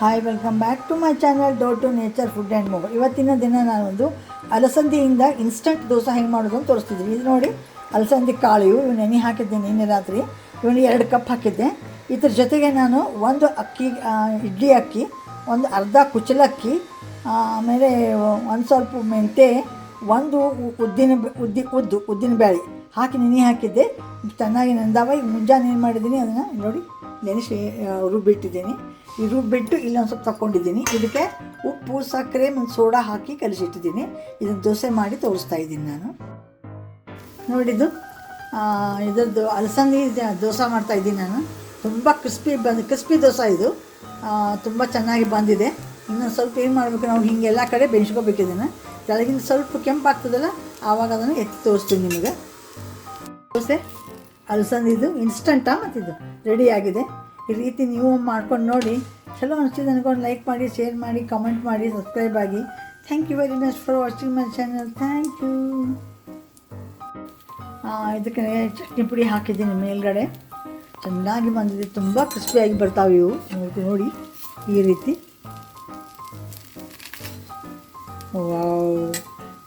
Hi welcome back to my channel door to nature food and more ಇವತ್ತಿನ ದಿನ ನಾನೊಂದು ಅಲಸಂದಿಯಿಂದ instant dosa ಹೆಂಗೆ ಮಾಡೋದು ಅಂತ ತೋರಿಸ್ತಿದ್ವಿ ಇದು ನೋಡಿ, ಅಲಸಂದಿ ಕಾಳು ಇವು ನೆನೆ ಹಾಕಿದ್ದೆ ನಿನ್ನೆ ರಾತ್ರಿ. ಇವನು ಎರಡು ಕಪ್ ಹಾಕಿದ್ದೆ. ಇದ್ರ ಜೊತೆಗೆ ನಾನು ಒಂದು ಅಕ್ಕಿ ಇಡ್ಲಿ ಅಕ್ಕಿ, ಒಂದು ಅರ್ಧ ಕುಚಲಕ್ಕಿ ಆಮೇಲೆ ಒಂದು ಸ್ವಲ್ಪ ಮೆಂತೆ, ಒಂದು ಉದ್ದಿನ ಉದ್ದಿ, ಉದ್ದು, ಉದ್ದಿನ ಬೇಳೆ ಹಾಕಿ ನೆನೆ ಹಾಕಿದ್ದೆ. ಚೆನ್ನಾಗಿ ನೆಂದಾವ. ಈಗ ಮುಂಜಾನೆ ಏನು ಮಾಡಿದ್ದೀನಿ ಅದನ್ನು ನೋಡಿ. ನೆನೆಸಿ ರುಬ್ಬಿಟ್ಟಿದ್ದೀನಿ. ಈ ರುಬ್ಬಿಟ್ಟು ಇಲ್ಲೊಂದು ಸ್ವಲ್ಪ ತಗೊಂಡಿದ್ದೀನಿ ಇದಕ್ಕೆ ಉಪ್ಪು, ಸಕ್ಕರೆ, ಮತ್ತು ಸೋಡಾ ಹಾಕಿ ಕಲಿಸಿಟ್ಟಿದ್ದೀನಿ. ಇದನ್ನು ದೋಸೆ ಮಾಡಿ ತೋರಿಸ್ತಾ ಇದ್ದೀನಿ ನಾನು. ನೋಡಿದ್ದು ಇದರದ್ದು ಅಲಸಂದಿ ದೋಸೆ ಮಾಡ್ತಾ ಇದ್ದೀನಿ ನಾನು. ತುಂಬ ಕ್ರಿಸ್ಪಿ ಬಂದು ಕ್ರಿಸ್ಪಿ ದೋಸೆ ಇದು. ತುಂಬ ಚೆನ್ನಾಗಿ ಬಂದಿದೆ. ಇನ್ನೊಂದು ಸ್ವಲ್ಪ ಏನು ಮಾಡಬೇಕು ನಾವು ಹಿಂಗೆಲ್ಲ ಕಡೆ ಬೆಂಚ್ಕೋಬೇಕು ಕೆಳಗಿಂದ ಸ್ವಲ್ಪ ಕೆಂಪಾಗ್ತದಲ್ಲ, ಆವಾಗ ಅದನ್ನು ಎತ್ತಿ ತೋರಿಸ್ತೀನಿ ನಿಮಗೆ. ದೋಸೆ. ಅಲಸಂದಿದ್ದು ಇನ್ಸ್ಟಂಟಾ ಮತ್ತಿದು ರೆಡಿ ಆಗಿದೆ. ಈ ರೀತಿ ನೀವು ಮಾಡ್ಕೊಂಡು ನೋಡಿ. ಚಲೋ ಅನಿಸ್ತಿದೆ ಅನ್ಕೊಂಡು ಲೈಕ್ ಮಾಡಿ ಶೇರ್ ಮಾಡಿ ಕಮೆಂಟ್ ಮಾಡಿ ಸಬ್ಸ್ಕ್ರೈಬ್ ಆಗಿ. Thank you very much for watching my channel thank you ಇದಕ್ಕೆ ಚಟ್ನಿ ಪುಡಿ ಹಾಕಿದ್ದೀನಿ ಮೇಲ್ಗಡೆ. ಚೆನ್ನಾಗಿ ಬಂದಿದೆ. ತುಂಬ ಕ್ರಿಸ್ಪಿಯಾಗಿ ಬರ್ತಾವೆ ಇವು. ನೋಡಿ. ಈ ರೀತಿ.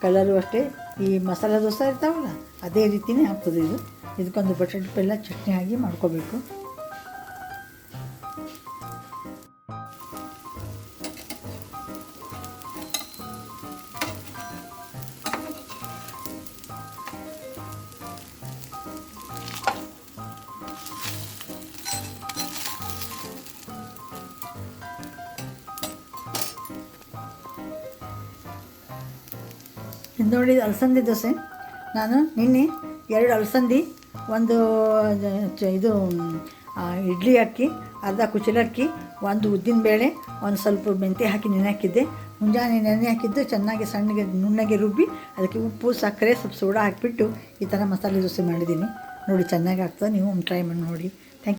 ಕಲರು ಅಷ್ಟೇ. ಈ ಮಸಾಲೆ ದೋಸೆ ಇರ್ತಾವಲ್ಲ, ಅದೇ ರೀತಿಯೇ ಹಾಕ್ತದೆ ಇದು. ಇದಕ್ಕೊಂದು ಬಟಾಟೆ ಬೆಲ್ಲ ಚಟ್ನಿ ಆಗಿ ಮಾಡ್ಕೋಬೇಕು. ಇದು ನೋಡಿ ಅಲಸಂದಿ ದೋಸೆ. ನಾನು ನಿನ್ನೆ ಎರಡು ಅಲಸಂದಿ ಒಂದು ಇದು ಇಡ್ಲಿ ಅಕ್ಕಿ, ಅರ್ಧ ಕುಚಲಕ್ಕಿ ಒಂದು ಉದ್ದಿನ ಬೇಳೆ, ಒಂದು ಸ್ವಲ್ಪ ಮೆಂತೆ ಹಾಕಿ ನೆನೆ ಹಾಕಿದ್ದೆ. ಮುಂಜಾನೆ ನೆನೆ ಹಾಕಿದ್ದು ಚೆನ್ನಾಗಿ ಸಣ್ಣಗೆ ನುಣ್ಣಗೆ ರುಬ್ಬಿ, ಅದಕ್ಕೆ ಉಪ್ಪು, ಸಕ್ಕರೆ, ಸ್ವಲ್ಪ ಸೋಡಾ ಹಾಕಿಬಿಟ್ಟು ಈ ಥರ ಮಸಾಲೆ ದೋಸೆ ಮಾಡಿದ್ದೀನಿ. ನೋಡಿ ಚೆನ್ನಾಗಿ ಆಗ್ತದೆ ನೀವು ಟ್ರೈ ಮಾಡಿ ನೋಡಿ.